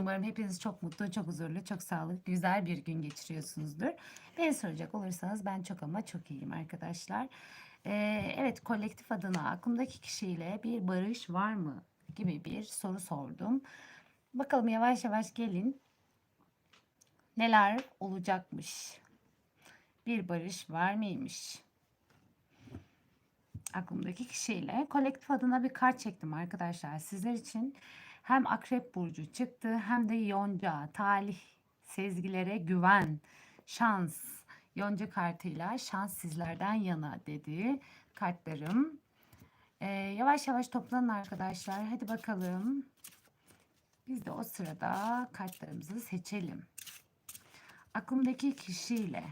Umarım hepiniz çok mutlu, çok huzurlu, çok sağlıklı, güzel bir gün geçiriyorsunuzdur. Beni soracak olursanız ben çok ama çok iyiyim arkadaşlar. Ee, evet, kolektif adına aklımdaki kişiyle bir barış var mı gibi bir soru sordum. Bakalım yavaş yavaş gelin. Neler olacakmış? Bir barış var mıymış? Aklımdaki kişiyle kolektif adına bir kart çektim arkadaşlar. Sizler için hem Akrep Burcu çıktı hem de Yonca, talih, sezgilere güven, şans. Yonca kartıyla şans sizlerden yana dedi kartlarım. Ee, yavaş yavaş toplanın arkadaşlar. Hadi bakalım. Biz de o sırada kartlarımızı seçelim. Aklımdaki kişiyle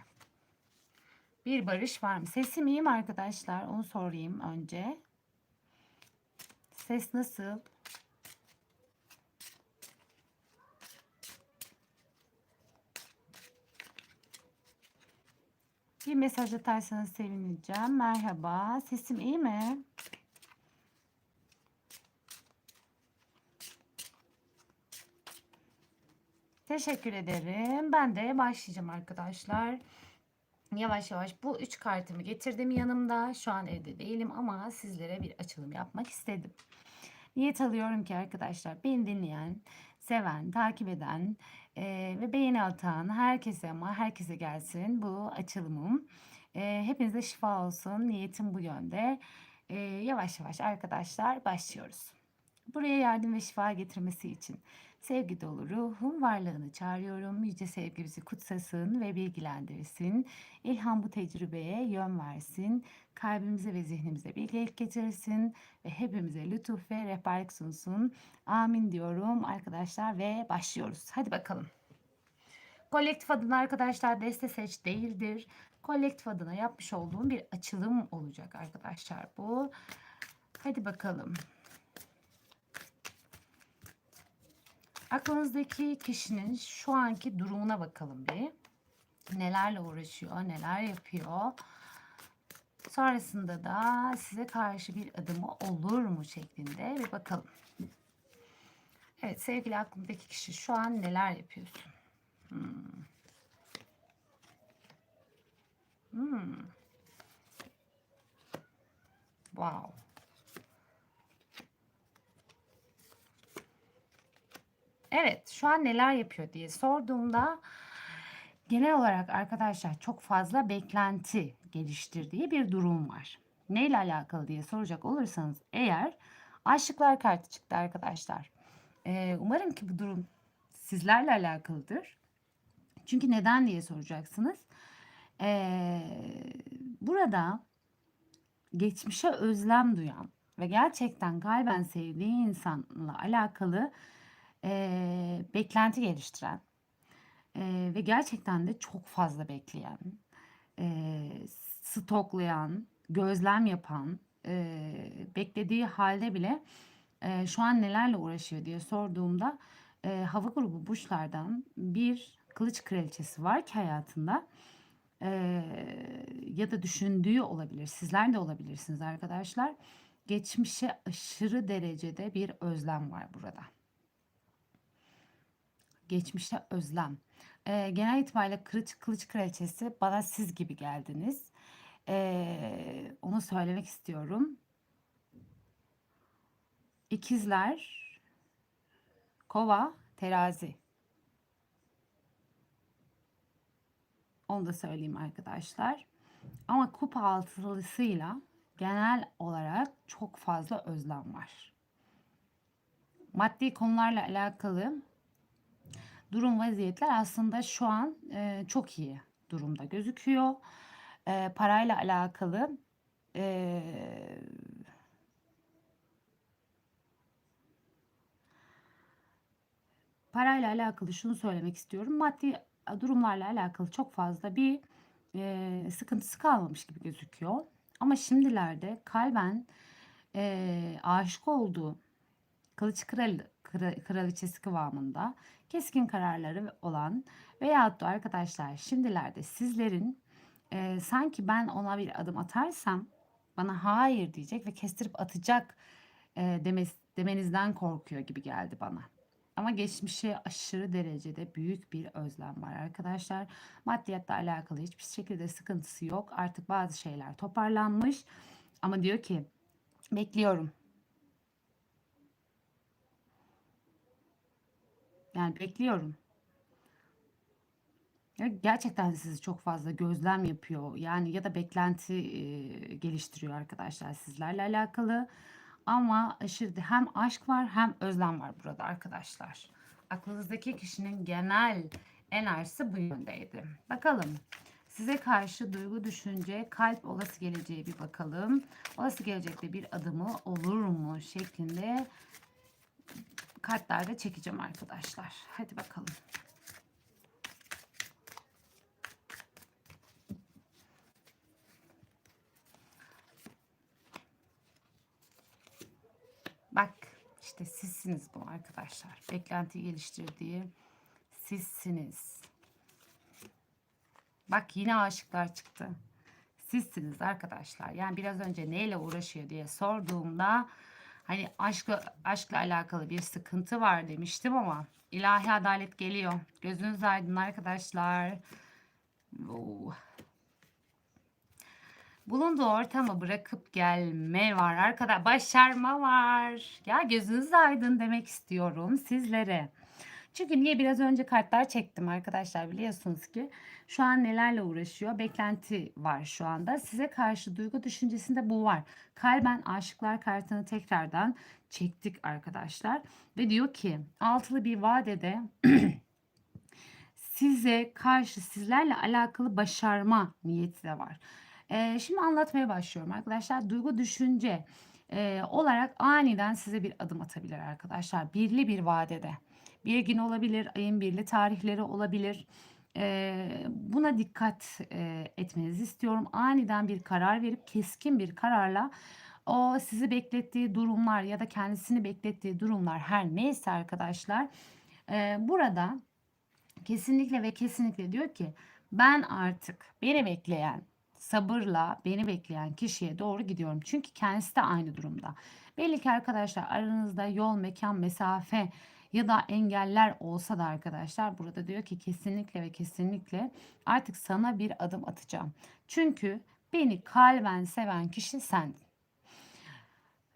bir barış var mı? Sesim iyi mi arkadaşlar? Onu sorayım önce. Ses nasıl? Bir mesaj atarsanız sevineceğim. Merhaba. Sesim iyi mi? Teşekkür ederim. Ben de başlayacağım arkadaşlar. Yavaş yavaş bu üç kartımı getirdim yanımda. Şu an evde değilim ama sizlere bir açılım yapmak istedim. Niyet alıyorum ki arkadaşlar beni dinleyen, seven, takip eden e, ve beğeni atan herkese ama herkese gelsin bu açılımım. E, hepinize şifa olsun. Niyetim bu yönde. E, yavaş yavaş arkadaşlar başlıyoruz. Buraya yardım ve şifa getirmesi için sevgi dolu ruhum varlığını çağırıyorum. Yüce sevgi bizi kutsasın ve bilgilendirsin. İlham bu tecrübeye yön versin. Kalbimize ve zihnimize bilgelik getirsin ve hepimize lütuf ve rehberlik sunsun. Amin diyorum arkadaşlar ve başlıyoruz. Hadi bakalım. Kolektif adına arkadaşlar deste seç değildir. Kolektif adına yapmış olduğum bir açılım olacak arkadaşlar bu. Hadi bakalım. Aklınızdaki kişinin şu anki durumuna bakalım bir. Nelerle uğraşıyor, neler yapıyor. Sonrasında da size karşı bir adımı olur mu şeklinde bir bakalım. Evet sevgili aklımdaki kişi şu an neler yapıyorsun? Hmm. Hmm. Wow. Evet, şu an neler yapıyor diye sorduğumda genel olarak arkadaşlar çok fazla beklenti geliştirdiği bir durum var. Neyle alakalı diye soracak olursanız eğer aşıklar kartı çıktı arkadaşlar. Ee, umarım ki bu durum sizlerle alakalıdır. Çünkü neden diye soracaksınız. Ee, burada geçmişe özlem duyan ve gerçekten kalben sevdiği insanla alakalı e, beklenti geliştiren e, ve gerçekten de çok fazla bekleyen, e, stoklayan, gözlem yapan, e, beklediği halde bile e, şu an nelerle uğraşıyor diye sorduğumda e, hava grubu burçlardan bir kılıç kraliçesi var ki hayatında e, ya da düşündüğü olabilir. Sizler de olabilirsiniz arkadaşlar. Geçmişe aşırı derecede bir özlem var burada geçmişte özlem. Ee, genel itibariyle kılıç, kılıç kraliçesi bana siz gibi geldiniz. Ee, onu söylemek istiyorum. İkizler, kova, terazi. Onu da söyleyeyim arkadaşlar. Ama kupa altılısıyla genel olarak çok fazla özlem var. Maddi konularla alakalı durum vaziyetler aslında şu an e, çok iyi durumda gözüküyor. E, parayla alakalı e, parayla alakalı şunu söylemek istiyorum. Maddi durumlarla alakalı çok fazla bir e, sıkıntısı kalmamış gibi gözüküyor. Ama şimdilerde kalben e, aşık olduğu kılıç kralı kraliçesi kıvamında keskin kararları olan veyahut da arkadaşlar şimdilerde sizlerin e, sanki ben ona bir adım atarsam bana hayır diyecek ve kestirip atacak e, demez, demenizden korkuyor gibi geldi bana. Ama geçmişe aşırı derecede büyük bir özlem var arkadaşlar. Maddiyatla alakalı hiçbir şekilde sıkıntısı yok. Artık bazı şeyler toparlanmış. Ama diyor ki bekliyorum. Yani bekliyorum. Ya gerçekten sizi çok fazla gözlem yapıyor. Yani ya da beklenti e, geliştiriyor arkadaşlar sizlerle alakalı. Ama aşırı hem aşk var hem özlem var burada arkadaşlar. Aklınızdaki kişinin genel enerjisi bu yöndeydi. Bakalım size karşı duygu, düşünce, kalp olası geleceğe bir bakalım. Olası gelecekte bir adımı olur mu şeklinde kartlarda çekeceğim arkadaşlar. Hadi bakalım. Bak işte sizsiniz bu arkadaşlar. Beklenti geliştirdiği sizsiniz. Bak yine aşıklar çıktı. Sizsiniz arkadaşlar. Yani biraz önce neyle uğraşıyor diye sorduğumda hani aşkla, aşkla alakalı bir sıkıntı var demiştim ama ilahi adalet geliyor. Gözünüz aydın arkadaşlar. Oo. Bulunduğu ortamı bırakıp gelme var arkadaşlar. Başarma var. Ya gözünüz aydın demek istiyorum sizlere. Çünkü niye biraz önce kartlar çektim arkadaşlar biliyorsunuz ki şu an nelerle uğraşıyor? Beklenti var şu anda. Size karşı duygu düşüncesinde bu var. Kalben aşıklar kartını tekrardan çektik arkadaşlar. Ve diyor ki altılı bir vadede size karşı sizlerle alakalı başarma niyeti de var. Ee, şimdi anlatmaya başlıyorum arkadaşlar. Duygu düşünce e, olarak aniden size bir adım atabilir arkadaşlar. Birli bir vadede. Bir gün olabilir, ayın birli tarihleri olabilir. Ee, buna dikkat e, etmenizi istiyorum. Aniden bir karar verip keskin bir kararla o sizi beklettiği durumlar ya da kendisini beklettiği durumlar her neyse arkadaşlar e, burada kesinlikle ve kesinlikle diyor ki ben artık beni bekleyen sabırla beni bekleyen kişiye doğru gidiyorum. Çünkü kendisi de aynı durumda. Belli ki arkadaşlar aranızda yol, mekan, mesafe ya da engeller olsa da arkadaşlar burada diyor ki kesinlikle ve kesinlikle artık sana bir adım atacağım. Çünkü beni kalben seven kişi sendin.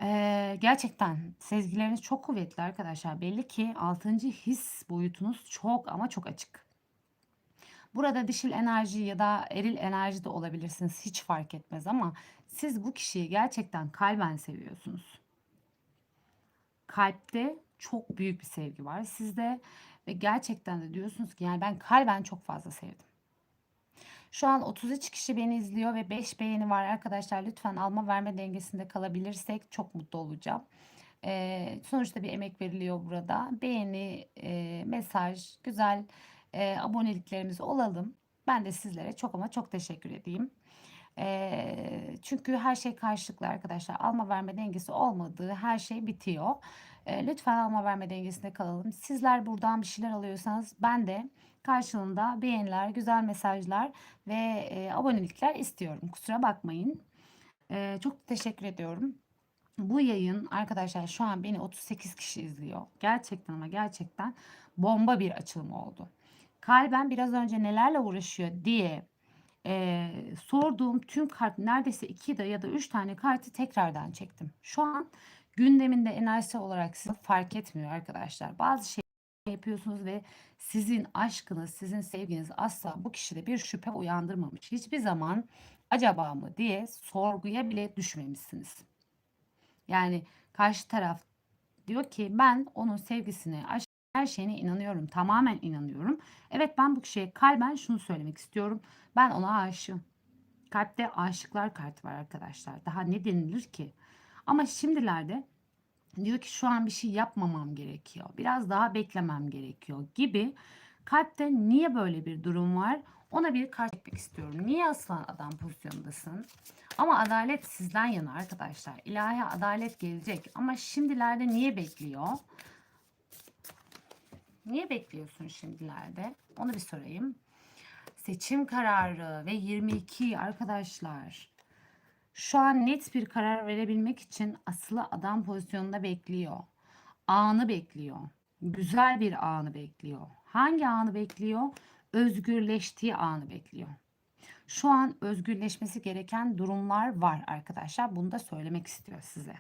Ee, gerçekten sezgileriniz çok kuvvetli arkadaşlar. Belli ki 6. his boyutunuz çok ama çok açık. Burada dişil enerji ya da eril enerji de olabilirsiniz. Hiç fark etmez ama siz bu kişiyi gerçekten kalben seviyorsunuz. Kalpte çok büyük bir sevgi var sizde ve gerçekten de diyorsunuz ki yani ben kalben çok fazla sevdim. Şu an 33 kişi beni izliyor ve 5 beğeni var arkadaşlar. Lütfen alma verme dengesinde kalabilirsek çok mutlu olacağım. Ee, sonuçta bir emek veriliyor burada. Beğeni, e, mesaj, güzel e, aboneliklerimiz olalım. Ben de sizlere çok ama çok teşekkür edeyim. E, çünkü her şey karşılıklı arkadaşlar. Alma verme dengesi olmadığı her şey bitiyor. Lütfen alma verme dengesinde kalalım. Sizler buradan bir şeyler alıyorsanız ben de karşılığında beğeniler, güzel mesajlar ve e, abonelikler istiyorum. Kusura bakmayın. E, çok teşekkür ediyorum. Bu yayın arkadaşlar şu an beni 38 kişi izliyor. Gerçekten ama gerçekten bomba bir açılım oldu kalben biraz önce nelerle uğraşıyor diye e, sorduğum tüm kart neredeyse iki de ya da üç tane kartı tekrardan çektim. Şu an gündeminde enerjisi olarak size fark etmiyor arkadaşlar. Bazı şey yapıyorsunuz ve sizin aşkınız, sizin sevginiz asla bu kişide bir şüphe uyandırmamış. Hiçbir zaman acaba mı diye sorguya bile düşmemişsiniz. Yani karşı taraf diyor ki ben onun sevgisine, aşk her şeyine inanıyorum. Tamamen inanıyorum. Evet ben bu kişiye kalben şunu söylemek istiyorum. Ben ona aşığım. Kalpte aşıklar kartı var arkadaşlar. Daha ne denilir ki? Ama şimdilerde diyor ki şu an bir şey yapmamam gerekiyor. Biraz daha beklemem gerekiyor gibi. Kalpte niye böyle bir durum var? Ona bir kart etmek istiyorum. Niye aslan adam pozisyondasın? Ama adalet sizden yana arkadaşlar. İlahi adalet gelecek. Ama şimdilerde niye bekliyor? Niye bekliyorsun şimdilerde? Onu bir sorayım. Seçim kararı ve 22 arkadaşlar. Şu an net bir karar verebilmek için asılı adam pozisyonunda bekliyor. Anı bekliyor. güzel bir anı bekliyor. Hangi anı bekliyor? Özgürleştiği anı bekliyor. Şu an özgürleşmesi gereken durumlar var arkadaşlar. Bunu da söylemek istiyor size.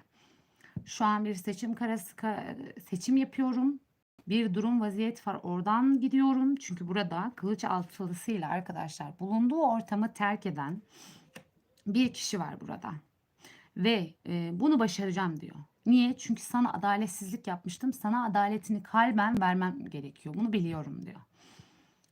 Şu an bir seçim karası ka- seçim yapıyorum. Bir durum vaziyet var. Oradan gidiyorum. Çünkü burada kılıç altılısıyla arkadaşlar bulunduğu ortamı terk eden bir kişi var burada. Ve e, bunu başaracağım diyor. Niye? Çünkü sana adaletsizlik yapmıştım. Sana adaletini kalben vermem gerekiyor. Bunu biliyorum diyor.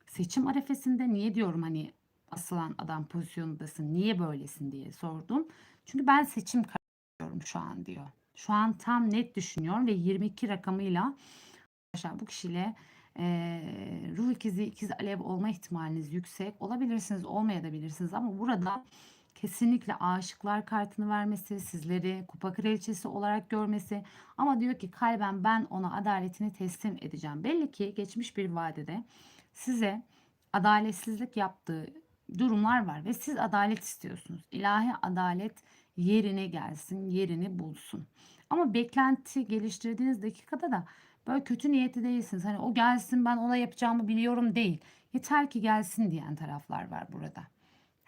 Seçim arefesinde niye diyorum hani asılan adam pozisyonundasın, niye böylesin diye sordum. Çünkü ben seçim kararıyorum şu an diyor. Şu an tam net düşünüyorum ve 22 rakamıyla bu kişiyle e, ruh ikizi, ikiz alev olma ihtimaliniz yüksek. Olabilirsiniz, olmayabilirsiniz ama burada kesinlikle aşıklar kartını vermesi, sizleri kupa kraliçesi olarak görmesi ama diyor ki kalben ben ona adaletini teslim edeceğim. Belli ki geçmiş bir vadede size adaletsizlik yaptığı durumlar var ve siz adalet istiyorsunuz. İlahi adalet yerine gelsin, yerini bulsun. Ama beklenti geliştirdiğiniz dakikada da böyle kötü niyetli değilsiniz. Hani o gelsin ben ona yapacağımı biliyorum değil. Yeter ki gelsin diyen taraflar var burada.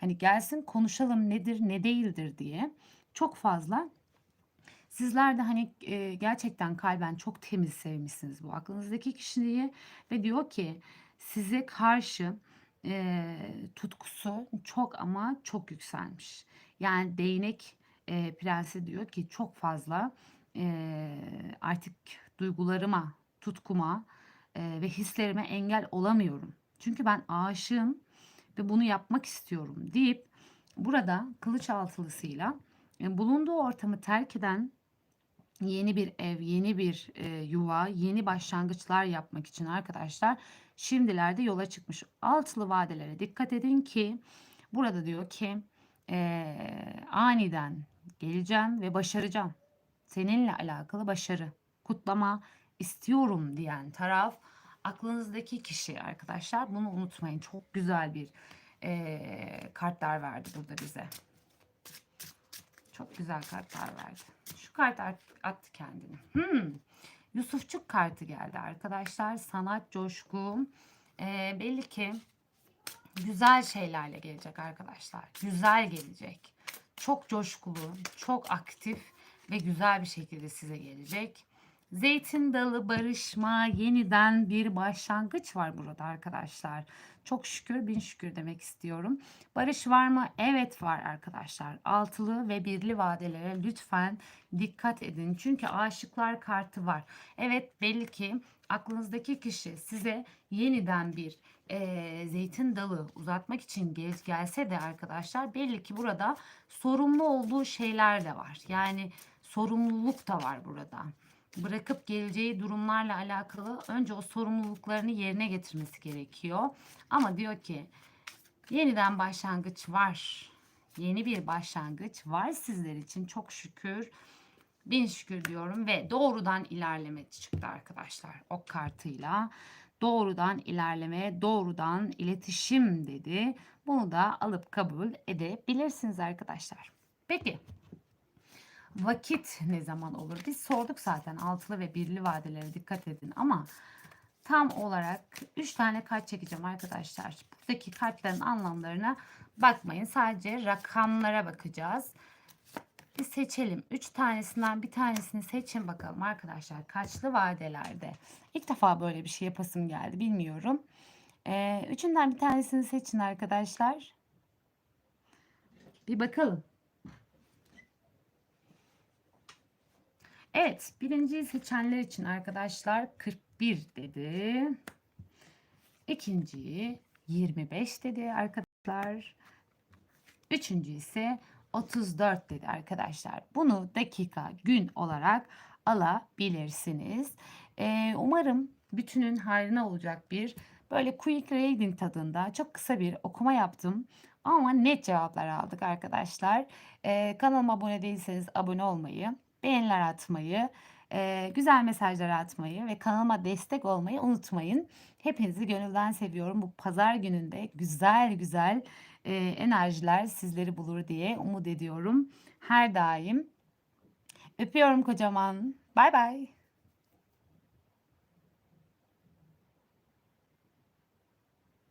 Hani gelsin konuşalım nedir ne değildir diye çok fazla Sizler de hani e, gerçekten kalben çok temiz sevmişsiniz bu aklınızdaki kişiyi ve diyor ki size karşı e, tutkusu çok ama çok yükselmiş. Yani değnek e, prensi diyor ki çok fazla e, artık duygularıma, tutkuma e, ve hislerime engel olamıyorum. Çünkü ben aşığım ve bunu yapmak istiyorum deyip burada kılıç altılısıyla e, bulunduğu ortamı terk eden yeni bir ev, yeni bir e, yuva, yeni başlangıçlar yapmak için arkadaşlar şimdilerde yola çıkmış. Altılı vadelere dikkat edin ki burada diyor ki e, aniden geleceğim ve başaracağım. Seninle alakalı başarı, kutlama istiyorum diyen taraf aklınızdaki kişi arkadaşlar. Bunu unutmayın. Çok güzel bir e, kartlar verdi burada bize. Çok güzel kartlar verdi. Şu kart attı kendini. Hmm. Yusufçuk kartı geldi arkadaşlar. Sanat, coşku. Ee, belli ki güzel şeylerle gelecek arkadaşlar. Güzel gelecek. Çok coşkulu, çok aktif ve güzel bir şekilde size gelecek. Zeytin dalı barışma, yeniden bir başlangıç var burada arkadaşlar. Çok şükür, bin şükür demek istiyorum. Barış var mı? Evet var arkadaşlar. Altılı ve birli vadelere lütfen dikkat edin. Çünkü aşıklar kartı var. Evet belli ki aklınızdaki kişi size yeniden bir e, zeytin dalı uzatmak için gel, gelse de arkadaşlar belli ki burada sorumlu olduğu şeyler de var. Yani sorumluluk da var burada bırakıp geleceği durumlarla alakalı önce o sorumluluklarını yerine getirmesi gerekiyor. Ama diyor ki yeniden başlangıç var. Yeni bir başlangıç var sizler için çok şükür. Bin şükür diyorum ve doğrudan ilerleme çıktı arkadaşlar o kartıyla. Doğrudan ilerleme, doğrudan iletişim dedi. Bunu da alıp kabul edebilirsiniz arkadaşlar. Peki vakit ne zaman olur? Biz sorduk zaten altılı ve birli vadelere dikkat edin ama tam olarak 3 tane kart çekeceğim arkadaşlar. Buradaki kartların anlamlarına bakmayın. Sadece rakamlara bakacağız. Bir seçelim. 3 tanesinden bir tanesini seçin bakalım arkadaşlar. Kaçlı vadelerde? İlk defa böyle bir şey yapasım geldi. Bilmiyorum. Ee, üçünden bir tanesini seçin arkadaşlar. Bir bakalım. Evet, birinciyi seçenler için arkadaşlar 41 dedi. İkinciyi 25 dedi arkadaşlar. Üçüncü ise 34 dedi arkadaşlar. Bunu dakika, gün olarak alabilirsiniz. Ee, umarım bütünün hayrına olacak bir böyle quick reading tadında çok kısa bir okuma yaptım. Ama net cevaplar aldık arkadaşlar. Ee, kanalıma abone değilseniz abone olmayı, beğeniler atmayı, e, güzel mesajlar atmayı ve kanalıma destek olmayı unutmayın. Hepinizi gönülden seviyorum. Bu pazar gününde güzel güzel e, enerjiler sizleri bulur diye umut ediyorum. Her daim. Öpüyorum kocaman. Bay bay.